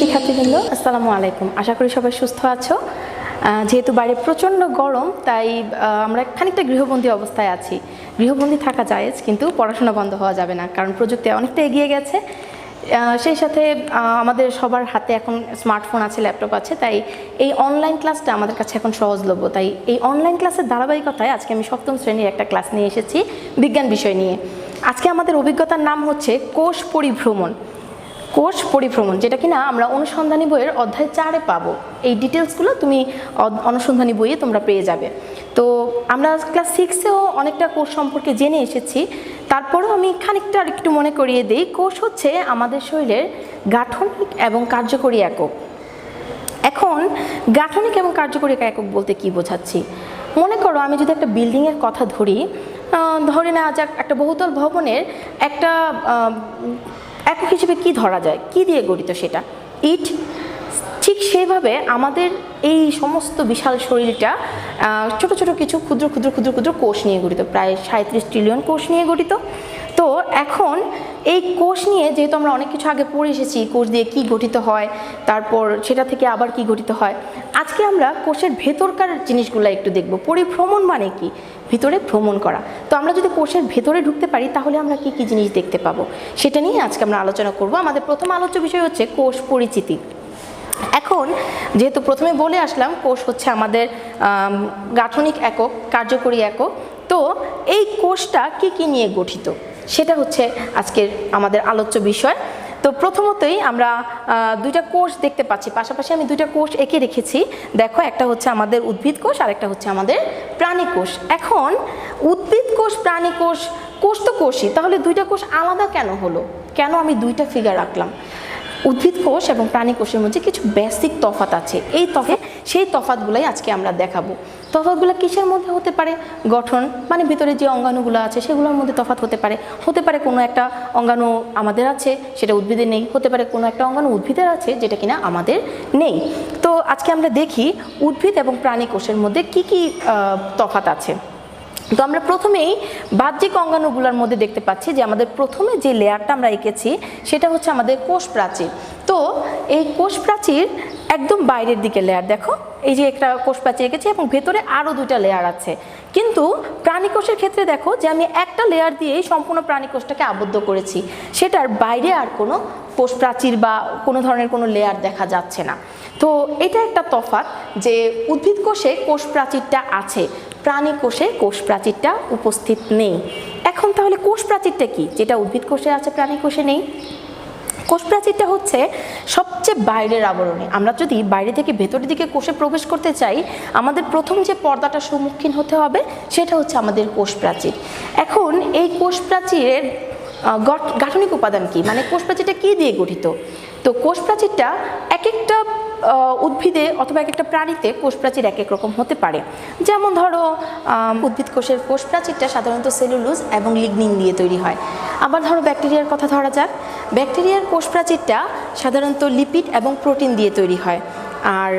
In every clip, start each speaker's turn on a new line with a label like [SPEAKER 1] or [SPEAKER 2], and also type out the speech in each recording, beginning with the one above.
[SPEAKER 1] শিক্ষার্থীবৃন্দ, আসসালামু আলাইকুম। আশা করি সবাই সুস্থ আছো। যেহেতু বাইরে প্রচণ্ড গরম, তাই আমরা খানিকটা গৃহবন্দী অবস্থায় আছি। গৃহবন্দী থাকা যায় কিন্তু পড়াশোনা বন্ধ হওয়া যাবে না, কারণ প্রযুক্তি অনেকটা এগিয়ে গেছে। সেই সাথে আমাদের সবার হাতে এখন স্মার্টফোন আছে ল্যাপটপ আছে, তাই এই অনলাইন ক্লাসটা আমাদের কাছে এখন সহজলভ্য। তাই এই অনলাইন ক্লাসের ধারাবাহিকতায় আজকে আমি সপ্তম শ্রেণির একটা ক্লাস নিয়ে এসেছি বিজ্ঞান বিষয় নিয়ে। আজকে আমাদের অভিজ্ঞতার নাম হচ্ছে কোষ পরিভ্রমণ। কোষ পরিভ্রমণ, যেটা কিনা আমরা অনুসন্ধানী বইয়ের অধ্যায় চারে পাবো। এই ডিটেলসগুলো তুমি অনুসন্ধানী বইয়ে তোমরা পেয়ে যাবে। তো আমরা ক্লাস সিক্সেও অনেকটা কোষ সম্পর্কে জেনে এসেছি। তারপরেও আমি খানিকটা আর একটু মনে করিয়ে দিই, কোষ হচ্ছে আমাদের শরীরের গাঠনিক এবং কার্যকরী একক। এখন গাঠনিক এবং কার্যকরী একক বলতে কি বোঝাচ্ছি? মনে করো আমি যদি একটা বিল্ডিংয়ের কথা ধরি ধরে নেওয়া যাক একটা বহুতল ভবনের একটা একক হিসেবে কি ধরা যায়? কি দিয়ে গঠিত সেটা? ইট, ঠিক সেইভাবে আমাদের এই সমস্ত বিশাল শরীরটা ছোট ছোট কিছু ক্ষুদ্র ক্ষুদ্র ক্ষুদ্র ক্ষুদ্র কোষ নিয়ে গঠিত, প্রায় সাঁত্রিশ ট্রিলিয়ন কোষ নিয়ে গঠিত। তো এখন এই কোষ নিয়ে যেহেতু আমরা অনেক কিছু আগে পড়ে এসেছি, কোষ দিয়ে কি গঠিত হয়, তারপর সেটা থেকে আবার কি গঠিত হয়, আজকে আমরা কোষের ভেতরকার জিনিসগুলো একটু দেখব। পরিভ্রমণ মানে কি? ভিতরে ভ্রমণ করা। তো আমরা যদি কোষের ভেতরে ঢুকতে পারি, তাহলে আমরা কি কি জিনিস দেখতে পাবো? সেটা নিয়ে আজকে আমরা আলোচনা করব। আমাদের প্রথম আলোচ্য বিষয় হচ্ছে কোষ পরিচিতি। এখন যেহেতু প্রথমে বলে আসলাম, কোষ হচ্ছে আমাদের গাঠনিক একক, কার্যকরী একক। তো এই কোষটা কি কি নিয়ে গঠিত? সেটা হচ্ছে আজকের আমাদের আলোচ্য বিষয়। তো প্রথমতই আমরা দুইটা কোষ দেখতে পাচ্ছি। পাশাপাশি আমি দুইটা কোষ এঁকে রেখেছি। দেখো, একটা হচ্ছে আমাদের উদ্ভিদ কোষ, আর একটা হচ্ছে আমাদের প্রাণী কোষ। এখন, উদ্ভিদ কোষ, প্রাণী কোষ কোষ তো কোষই। তাহলে দুইটা কোষ আলাদা কেন হলো? কেন আমি দুইটা ফিগার রাখলাম? উদ্ভিদ কোষ এবং প্রাণী কোষের মধ্যে কিছু বেসিক তফাত আছে। এই তফাৎ সেই তফাতগুলোই আজকে আমরা দেখাবো। তফাতগুলো কিসের মধ্যে হতে পারে? গঠন মানে ভিতরে যে অঙ্গাণুগুলো আছে সেগুলোর মধ্যে তফাত হতে পারে। হতে পারে কোনো একটা অঙ্গাণু আমাদের আছে, সেটা উদ্ভিদের নেই। হতে পারে কোনো একটা অঙ্গাণু উদ্ভিদের আছে, যেটা কিনা আমাদের নেই। তো আজকে আমরা দেখি উদ্ভিদ এবং প্রাণী কোষের মধ্যে কি কি তফাৎ আছে। তো আমরা প্রথমেই বাহ্যিক অঙ্গাণুগুলোর মধ্যে দেখতে পাচ্ছি যে আমাদের প্রথমে যে লেয়ারটা আমরা এঁকেছি, সেটা হচ্ছে আমাদের কোষ প্রাচীর তো এই কোষ প্রাচীর একদম বাইরের দিকে লেয়ার দেখো? এই যে একটা কোষ প্রাচীর এঁকেছি এবং ভেতরে আরও দুটা লেয়ার আছে। কিন্তু প্রাণী কোষের ক্ষেত্রে দেখো যে আমি একটা লেয়ার দিয়েই সম্পূর্ণ প্রাণী কোষটাকে আবদ্ধ করেছি। সেটার বাইরে আর কোনো কোষ প্রাচীর বা কোনো ধরনের কোনো লেয়ার দেখা যাচ্ছে না। তো এটা একটা তফাৎ যে উদ্ভিদ কোষে কোষ প্রাচীরটা আছে, প্রাণী কোষে কোষ প্রাচীরটা উপস্থিত নেই। এখন তাহলে কোষ প্রাচীরটা কি? যেটা উদ্ভিদ কোষে আছে, প্রাণী কোষে নেই? কোষ প্রাচীরটা হচ্ছে সবচেয়ে বাইরের আবরণে। আমরা যদি বাইরে থেকে ভেতরের দিকে কোষে প্রবেশ করতে চাই, আমাদের প্রথম যে পর্দাটা সম্মুখীন হতে হবে সেটা হচ্ছে আমাদের কোষপ্রাচীর। এখন এই কোষপ্রাচীরের গঠ- গাঠনিক উপাদান কি? মানে কোষপ্রাচীরটা কী দিয়ে গঠিত? তো কোষ প্রাচীরটা এক একটা উদ্ভিদে অথবা এক একটা প্রাণীতে কোষ প্রাচীর এক এক রকম হতে পারে। যেমন ধরো উদ্ভিদ কোষের কোষ প্রাচীরটা সাধারণত সেলুলোজ এবং লিগনিন দিয়ে তৈরি হয়। আবার ধরো, ব্যাকটেরিয়ার কথা ধরা যাক। ব্যাকটেরিয়ার কোষ প্রাচীরটা সাধারণত লিপিড এবং প্রোটিন দিয়ে তৈরি হয়। আর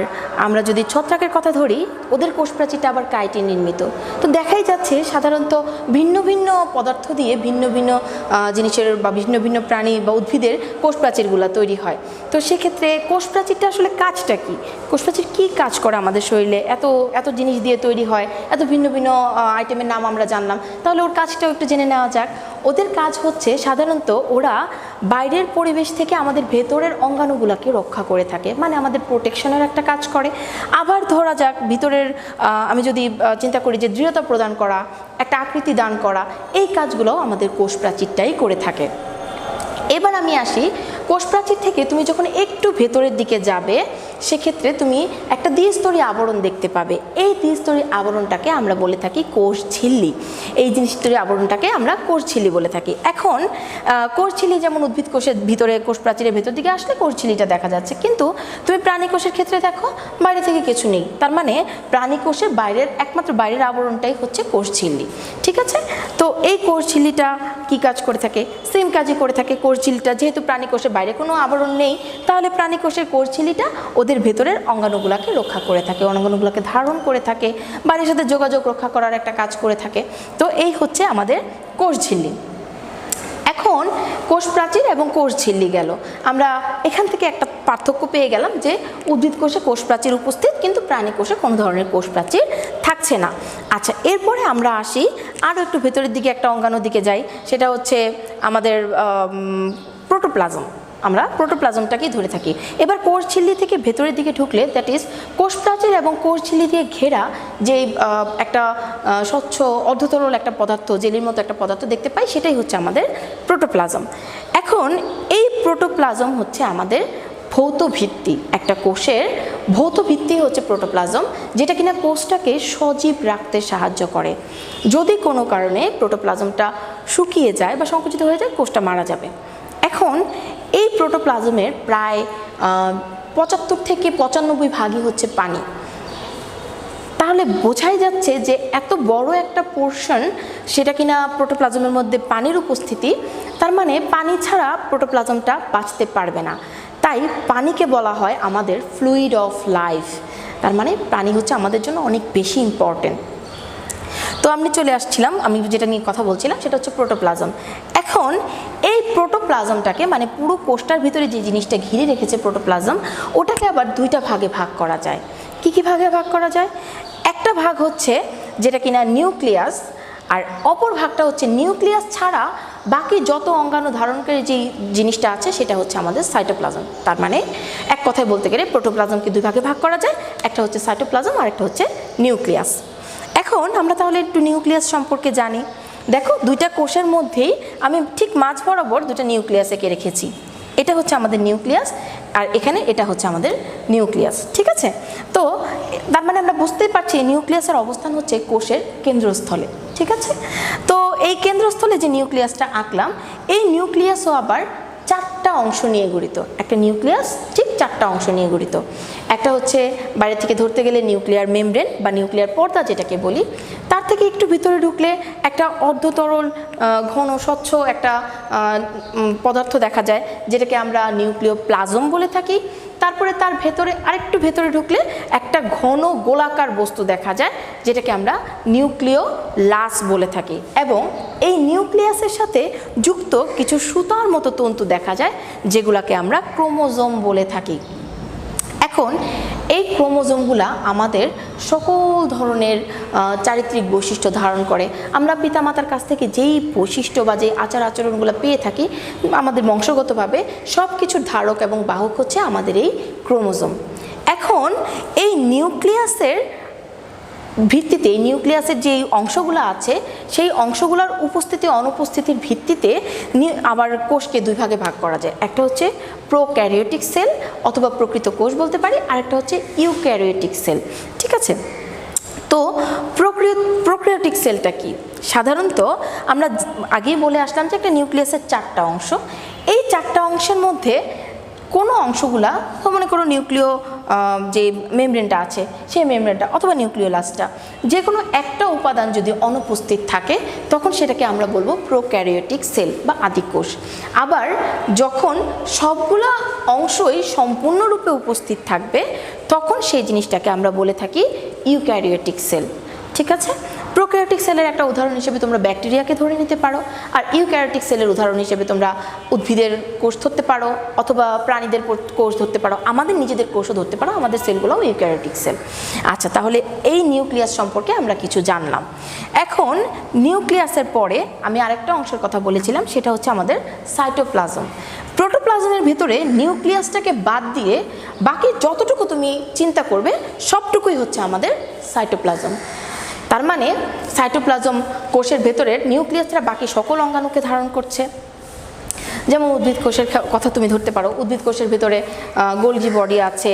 [SPEAKER 1] আমরা যদি ছত্রাকের কথা ধরি, ওদের কোষ প্রাচীরটা আবার কাইটিন নির্মিত। তো দেখাই যাচ্ছে সাধারণত ভিন্ন ভিন্ন পদার্থ দিয়ে ভিন্ন ভিন্ন জিনিসের বা ভিন্ন ভিন্ন প্রাণী বা উদ্ভিদের কোষ প্রাচীরগুলো তৈরি হয়। তো সেক্ষেত্রে কোষ প্রাচীরটা আসলে কাজটা কি? কোষ প্রাচীর কী কাজ করে আমাদের শরীরে? এত এত জিনিস দিয়ে তৈরি হয়, এত ভিন্ন ভিন্ন আইটেমের নাম আমরা জানলাম। তাহলে ওর কাজটাও একটু জেনে নেওয়া যাক। ওদের কাজ হচ্ছে সাধারণত ওরা বাইরের পরিবেশ থেকে আমাদের ভেতরের অঙ্গাণুগুলোকে রক্ষা করে থাকে। মানে আমাদের প্রোটেকশনের একটা কাজ করে। আবার ধরা যাক ভিতরের আমি যদি চিন্তা করি যে দৃঢ়তা প্রদান করা, একটা আকৃতি দান করা, এই কাজগুলোও আমাদের কোষ প্রাচীরটাই করে থাকে। এবার আমি আসি কোষ প্রাচীর থেকে তুমি যখন একটু ভেতরের দিকে যাবে সেক্ষেত্রে তুমি একটা দ্বিস্তরী আবরণ দেখতে পাবে। এই দ্বিস্তরী আবরণটাকে আমরা বলে থাকি কোষ ঝিল্লি। এই দ্বিস্তরী আবরণটাকে আমরা কোষ ঝিল্লি বলে থাকি। এখন কোষ ঝিল্লি যেমন উদ্ভিদ কোষের ভিতরে, কোষ প্রাচীরের ভেতর দিকে আসলে কোষ ঝিল্লিটা দেখা যাচ্ছে। কিন্তু তুমি প্রাণী কোষের ক্ষেত্রে দেখো, বাইরে থেকে কিছু নেই। তার মানে প্রাণী কোষের বাইরের, একমাত্র বাইরের আবরণটাই হচ্ছে কোষ ঝিল্লি। ঠিক আছে? তো এই কোষ ঝিল্লিটা কী কাজ করে থাকে? সেম কাজই করে থাকে কোষ ঝিল্লিটা। যেহেতু প্রাণী কোষের বাইরে কোনো আবরণ নেই, তাহলে প্রাণী কোষের কোষ ঝিল্লিটা ওদের ভেতরের অঙ্গাণুগুলোকে রক্ষা করে থাকে, অঙ্গাণুগুলোকে ধারণ করে থাকে বাইরের সাথে যোগাযোগ রক্ষা করার একটা কাজ করে থাকে। তো এই হচ্ছে আমাদের কোষ ঝিল্লি। এখন কোষ প্রাচীর এবং কোষ ঝিল্লি গেল। আমরা এখান থেকে একটা পার্থক্য পেয়ে গেলাম যে উদ্ভিদ কোষে কোষ প্রাচীর উপস্থিত, কিন্তু প্রাণী কোষে কোনো ধরনের কোষ প্রাচীর থাকছে না। আচ্ছা এরপরে আমরা আসি আরও একটু ভেতরের দিকে, একটা অঙ্গাণুর দিকে যাই। সেটা হচ্ছে আমাদের প্রোটোপ্লাজম। আমরা প্রোটোপ্লাজমটাকেই ধরে থাকি। এবার কোষ ঝিল্লি থেকে ভেতরের দিকে ঢুকলে দ্যাট ইজ কোষ প্রাচীর এবং কোষ ঝিল্লি দিয়ে ঘেরা যে একটা স্বচ্ছ, অর্ধতরল একটা পদার্থ, জেলির মতো একটা পদার্থ দেখতে পাই, সেটাই হচ্ছে আমাদের প্রোটোপ্লাজম। এখন এই প্রোটোপ্লাজম হচ্ছে আমাদের ভৌত ভিত্তি একটা কোষের ভৌত ভিত্তি হচ্ছে প্রোটোপ্লাজম, যেটা কিনা কোষটাকে সজীব রাখতে সাহায্য করে। যদি কোনো কারণে প্রোটোপ্লাজমটা শুকিয়ে যায় বা সংকুচিত হয়ে যায়, কোষটা মারা যাবে। এখন এই প্রোটোপ্লাজমের প্রায় পঁচাত্তর থেকে পঁচানব্বই ভাগই হচ্ছে পানি। তাহলে বোঝাই যাচ্ছে যে এত বড় একটা পোর্শন সেটা কিনা প্রোটোপ্লাজমের মধ্যে পানির উপস্থিতি, তার মানে পানি ছাড়া প্রোটোপ্লাজমটা বাঁচতে পারবে না। তাই পানিকে বলা হয় আমাদের ফ্লুইড অফ লাইফ তার মানে পানি হচ্ছে আমাদের জন্য অনেক বেশি ইম্পর্টেন্ট তো আমি চলে আসছিলাম, আমি যেটা নিয়ে কথা বলছিলাম সেটা হচ্ছে প্রোটোপ্লাজম। এখন এই প্রোটোপ্লাজমটাকে মানে পুরো কোষটার ভিতরে যে জিনিসটা ঘিরে রেখেছে প্রোটোপ্লাজম, ওটাকে আবার দুইটা ভাগে ভাগ করা যায়। কি কি ভাগে ভাগ করা যায়? একটা ভাগ হচ্ছে যেটা কিনা নিউক্লিয়াস, আর অপর ভাগটা হচ্ছে নিউক্লিয়াস ছাড়া বাকি যত অঙ্গাণু ধারণকারী যে জিনিসটা আছে সেটা হচ্ছে আমাদের সাইটোপ্লাজম। তার মানে এক কথায় বলতে গেলে প্রোটোপ্লাজমকে দুই ভাগে ভাগ করা যায়, একটা হচ্ছে সাইটোপ্লাজম আর একটা হচ্ছে নিউক্লিয়াস। এখন আমরা তাহলে একটু নিউক্লিয়াস সম্পর্কে জানি। দেখো, দুইটা কোষের মধ্যেই আমি ঠিক মাঝ বরাবর দুটো নিউক্লিয়াস এঁকে রেখেছি। এটা হচ্ছে আমাদের নিউক্লিয়াস আর এখানে এটা হচ্ছে আমাদের নিউক্লিয়াস, ঠিক আছে? তো, তার মানে আমরা বুঝতেই পারছি নিউক্লিয়াসের অবস্থান হচ্ছে কোষের কেন্দ্রস্থলে, ঠিক আছে? তো, এই কেন্দ্রস্থলে যে নিউক্লিয়াসটা আঁকলাম, এই নিউক্লিয়াসও আবার চারটা অংশ নিয়ে গঠিত। একটা নিউক্লিয়াস ঠিক চারটা অংশ নিয়ে গঠিত। একটা হচ্ছে বাইরে থেকে ধরতে গেলে নিউক্লিয়ার মেমব্রেন বা নিউক্লিয়ার পর্দা যেটাকে বলি, তার থেকে একটু ভিতরে ঢুকলে একটা অর্ধতরল ঘন, স্বচ্ছ একটা পদার্থ দেখা যায়, যেটাকে আমরা নিউক্লিয় প্লাজম বলে থাকি। তারপরে তার ভেতরে আরেকটু ভেতরে ঢুকলে একটা ঘন গোলাকার বস্তু দেখা যায়, যেটাকে আমরা নিউক্লিয় লাস বলে থাকি। এবং এই নিউক্লিয়াসের সাথে যুক্ত কিছু সুতার মতো তন্তু দেখা যায়, যেগুলোকে আমরা ক্রোমোজোম বলে থাকি। এখন এই ক্রোমোজোমগুলা আমাদের সকল ধরনের চারিত্রিক বৈশিষ্ট্য ধারণ করে। আমরা পিতামাতার কাছ থেকে যেই বৈশিষ্ট্য বা যেই আচার আচরণগুলো পেয়ে থাকি, আমাদের বংশগতভাবে সব কিছুর ধারক এবং বাহক হচ্ছে আমাদের এই ক্রোমোজোম। এখন এই নিউক্লিয়াসের ভিত্তিতে নিউক্লিয়াসের যে অংশগুলো আছে, সেই অংশগুলোর উপস্থিতি, অনুপস্থিতির ভিত্তিতে আবার কোষকে দুই ভাগে ভাগ করা যায়। একটা হচ্ছে প্রোক্যারিওটিক সেল অথবা প্রকৃত কোষ বলতে পারি আরেকটা হচ্ছে ইউক্যারিওটিক সেল। ঠিক আছে? তো প্রক্রিয় প্রোক্রিওটিক সেলটা কি? সাধারণত আমরা আগেই বলে আসলাম যে একটা নিউক্লিয়াসের চারটা অংশ। এই চারটা অংশের মধ্যে কোনো অংশগুলা মনে করো নিউক্লিয় যে মেমব্রেনটা আছে, সেই মেমব্রেনটা অথবা নিউক্লিয় নিউক্লিওলাসটা যে কোনো একটা উপাদান যদি অনুপস্থিত থাকে, তখন সেটাকে আমরা বলব প্রোক্যারিওটিক সেল বা আদিকোষ। আবার যখন সবগুলা অংশই সম্পূর্ণরূপে উপস্থিত থাকবে, তখন সেই জিনিসটাকে আমরা বলে থাকি ইউক্যারিওটিক সেল। ঠিক আছে? প্রোক্যারিওটিক সেলের একটা উদাহরণ হিসেবে তোমরা ব্যাকটেরিয়াকে ধরে নিতে পারো, আর ইউক্যারিওটিক সেলের উদাহরণ হিসেবে তোমরা উদ্ভিদের কোষ ধরতে পারো, অথবা প্রাণীদের কোষ ধরতে পারো, আমাদের নিজেদের কোষও ধরতে পারো, আমাদের সেলগুলোও ইউক্যারিওটিক সেল আচ্ছা তাহলে এই নিউক্লিয়াস সম্পর্কে আমরা কিছু জানলাম। এখন নিউক্লিয়াসের পরে আমি আরেকটা অংশের কথা বলেছিলাম, সেটা হচ্ছে আমাদের সাইটোপ্লাজম প্রোটোপ্লাজমের ভিতরে নিউক্লিয়াসটাকে বাদ দিয়ে বাকি যতটুকু তুমি চিন্তা করবে, সবটুকুই হচ্ছে আমাদের সাইটোপ্লাজম তার মানে সাইটোপ্লাজম কোষের ভেতরের নিউক্লিয়াস ছাড়া বাকি সকল অঙ্গাণুকে ধারণ করছে। যেমন উদ্ভিদ কোষের কথা তুমি ধরতে পারো, উদ্ভিদ কোষের ভেতরে গোলজি বডি আছে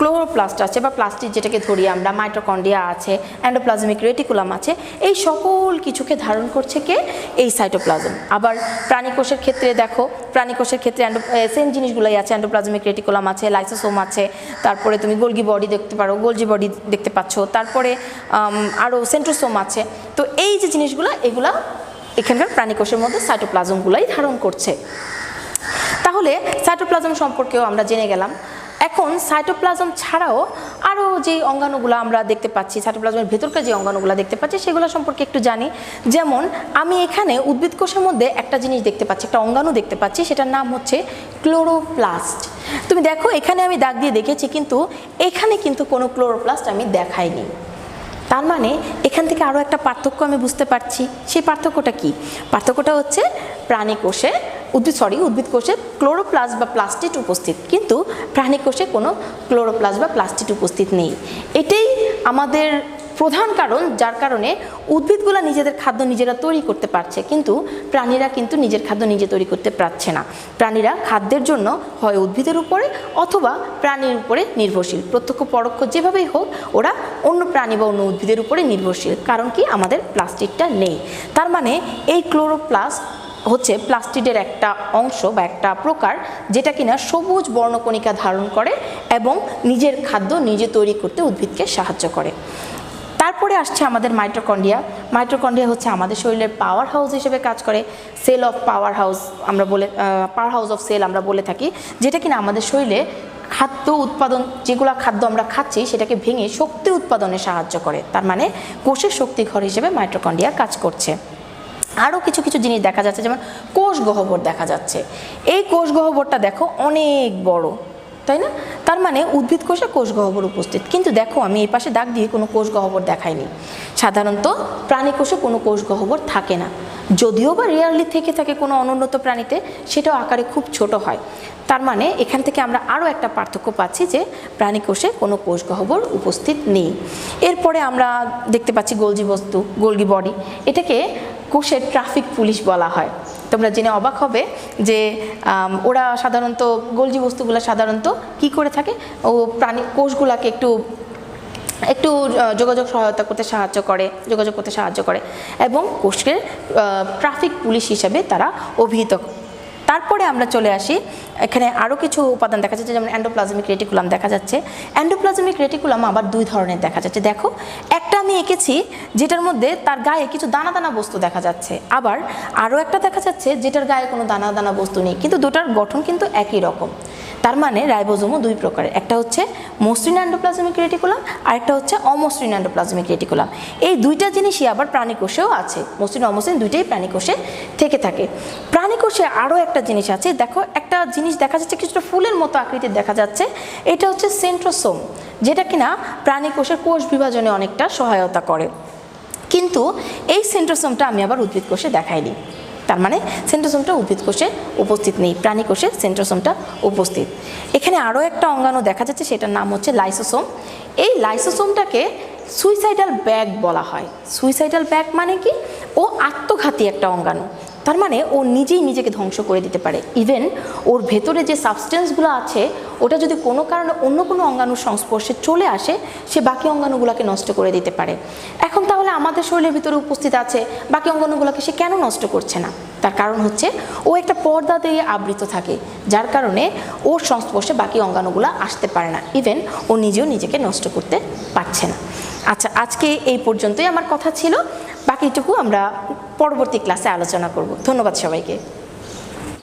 [SPEAKER 1] ক্লোরোপ্লাস্ট আছে বা প্লাস্টিক যেটাকে ধরি আমরা মাইটোকন্ডিয়া আছে, অ্যান্ডোপ্লাজমিক রেটিকুলাম আছে, এই সকল কিছুকে ধারণ করছে কে? এই সাইটোপ্লাজম। আবার প্রাণীকোষের ক্ষেত্রে দেখো, প্রাণীকোষের ক্ষেত্রে অ্যান্ডো সেম জিনিসগুলোই আছে, অ্যান্ডোপ্লাজমিক রেটিকুলাম আছে, লাইসোসোম আছে, তারপরে তুমি গোলগি বডি দেখতে পারো গোলজি বডি দেখতে পাচ্ছ, তারপরে আরও সেন্ট্রোসোম আছে। তো এই যে জিনিসগুলো, এগুলা এখানকার প্রাণীকোষের মধ্যে সাইটোপ্লাজমগুলাই ধারণ করছে। তাহলে সাইটোপ্লাজম সম্পর্কেও আমরা জেনে গেলাম এখন সাইটোপ্লাজম ছাড়াও আরও যে অঙ্গাণুগুলো আমরা দেখতে পাচ্ছি সাইটোপ্লাজমের ভেতরকার যে অঙ্গাণুগুলো দেখতে পাচ্ছি, সেগুলো সম্পর্কে একটু জানি। যেমন, আমি এখানে উদ্ভিদ কোষের মধ্যে একটা জিনিস দেখতে পাচ্ছি, একটা অঙ্গাণু দেখতে পাচ্ছি, সেটার নাম হচ্ছে ক্লোরোপ্লাস্ট। তুমি দেখো, এখানে আমি দাগ দিয়ে দেখেছি, কিন্তু এখানে কিন্তু কোনো ক্লোরোপ্লাস্ট আমি দেখাইনি। তার মানে এখান থেকে আরও একটা পার্থক্য আমি বুঝতে পারছি। সেই পার্থক্যটা কি? পার্থক্যটা হচ্ছে প্রাণী কোষে উদ্ভিদ সরি উদ্ভিদ কোষে ক্লোরোপ্লাস্ট বা প্লাস্টিড উপস্থিত। কিন্তু প্রাণী কোষে কোনো ক্লোরোপ্লাস্ট বা প্লাস্টিড উপস্থিত নেই। এটাই আমাদের প্রধান কারণ, যার কারণে উদ্ভিদগুলো নিজেদের খাদ্য নিজেরা তৈরি করতে পারছে, কিন্তু প্রাণীরা কিন্তু নিজের খাদ্য নিজে তৈরি করতে পারছে না। প্রাণীরা খাদ্যের জন্য হয় উদ্ভিদের উপরে অথবা প্রাণীর উপরে নির্ভরশীল। প্রত্যক্ষ পরোক্ষ যেভাবেই হোক, ওরা অন্য প্রাণী বা অন্য উদ্ভিদের উপরে নির্ভরশীল, কারণ কি আমাদের প্লাস্টিকটা নেই। তার মানে এই ক্লোরোপ্লাস্ট হচ্ছে প্লাস্টিডের একটা অংশ বা একটা প্রকার যেটা কিনা সবুজ বর্ণকণিকা ধারণ করে এবং নিজের খাদ্য নিজে তৈরি করতে উদ্ভিদকে সাহায্য করে। তারপরে আসছে আমাদের মাইটোকন্ডিয়া মাইটোকন্ডিয়া হচ্ছে আমাদের শরীরের পাওয়ার হাউস হিসেবে কাজ করে। সেল অফ পাওয়ার হাউস আমরা বলে পাওয়ার হাউস অফ সেল আমরা বলে থাকি, যেটা কিনা আমাদের শরীরে খাদ্য উৎপাদন, যেগুলো খাদ্য আমরা খাচ্ছি সেটাকে ভেঙে শক্তি উৎপাদনে সাহায্য করে। তার মানে কোষের শক্তি ঘর হিসেবে মাইটোকন্ডিয়া কাজ করছে। আরও কিছু কিছু জিনিস দেখা যাচ্ছে, যেমন কোষ গহ্বর দেখা যাচ্ছে। এই কোষ গহ্বরটা দেখো অনেক বড়, তাই না? তার মানে উদ্ভিদ কোষে কোষ গহ্বর উপস্থিত। কিন্তু দেখো আমি এই পাশে দাগ দিয়ে কোনো কোষ গহ্বর দেখাইনি। সাধারণত প্রাণী কোষে কোনো কোষ গহ্বর থাকে না। যদিও বা রিয়ারলি থেকে থাকে কোনো অনুন্নত প্রাণীতে, সেটাও আকারে খুব ছোট হয়। তার মানে এখান থেকে আমরা আরও একটা পার্থক্য পাচ্ছি যে প্রাণী কোষে কোনো কোষ গহ্বর উপস্থিত নেই। এরপরে আমরা দেখতে পাচ্ছি গোলজি বস্তু, গোলগি বডি। এটাকে কোষের ট্রাফিক পুলিশ বলা হয়। তোমরা জেনে অবাক হবে যে ওরা সাধারণত গোলজি বস্তুগুলো সাধারণত কি করে থাকে? ও প্রাণী কোষগুলাকে একটু একটু যোগাযোগ সহায়তা করতে সাহায্য করে, যোগাযোগ করতে সাহায্য করে এবং কোষের ট্রাফিক পুলিশ হিসাবে তারা অভিহিত তারপরে আমরা চলে আসি, এখানে আরও কিছু উপাদান দেখা যাচ্ছে, যেমন অ্যান্ডোপ্লাজমিক রেটিকুলাম দেখা যাচ্ছে। অ্যান্ডোপ্লাজমিক রেটিকুলাম আবার দুই ধরনের দেখা যাচ্ছে। দেখো, একটা আমি এঁকেছি যেটার মধ্যে তার গায়ে কিছু দানা দানা বস্তু দেখা যাচ্ছে। আবার আরও একটা দেখা যাচ্ছে যেটার গায়ে কোনো দানা দানা বস্তু নেই। কিন্তু দুটার গঠন কিন্তু একই রকম। তার মানে রাইবোজোমও দুই প্রকারের। একটা হচ্ছে মসৃণ অ্যান্ডোপ্লাজমিক রেটিকুলাম আর একটা হচ্ছে অমসৃণ অ্যান্ডোপ্লাজমিক রেটিকুলাম এই দুইটা জিনিসই আবার প্রাণীকোষেও আছে। মসৃণ, অমসৃণ দুইটাই প্রাণীকোষে থেকে থাকে। প্রাণীকোষে আরও একটা জিনিস আছে। দেখো, একটা জিনিস দেখা যাচ্ছে কিছুটা ফুলের মতো আকৃতির দেখা যাচ্ছে। এটা হচ্ছে সেন্ট্রোসোম যেটা কিনা প্রাণীকোষের কোষ বিভাজনে অনেকটা সহায়তা করে। কিন্তু এই সেন্ট্রোসোমটা আমি আবার উদ্ভিদ কোষে দেখাইনি। তার মানে সেন্ট্রোসোমটা উদ্ভিদ কোষে উপস্থিত নেই, প্রাণী কোষে সেন্ট্রোসোমটা উপস্থিত। এখানে আরও একটা অঙ্গাণু দেখা যাচ্ছে, সেটার নাম হচ্ছে লাইসোসোম। এই লাইসোসোমটাকে সুইসাইডাল ব্যাগ বলা হয়। সুইসাইডাল ব্যাগ মানে কি? ও আত্মঘাতী একটা অঙ্গাণু। তার মানে ও নিজেই নিজেকে ধ্বংস করে দিতে পারে। ইভেন ওর ভেতরে যে সাবস্টেন্সগুলো আছে, ওটা যদি কোনো কারণে অন্য কোনো অঙ্গাণুর সংস্পর্শে চলে আসে, সে বাকি অঙ্গাণুগুলোকে নষ্ট করে দিতে পারে। এখন তাহলে আমাদের শরীরের ভিতরে উপস্থিত আছে, বাকি অঙ্গাণুগুলোকে সে কেন নষ্ট করছে না? তার কারণ হচ্ছে, ও একটা পর্দা দিয়ে আবৃত থাকে, যার কারণে ওর সংস্পর্শে বাকি অঙ্গাণুগুলো আসতে পারে না। ইভেন ও নিজেও নিজেকে নষ্ট করতে পারছে না। আচ্ছা আজকে এই পর্যন্তই আমার কথা ছিল। বাকিটুকু আমরা পরবর্তী ক্লাসে আলোচনা করব। ধন্যবাদ সবাইকে।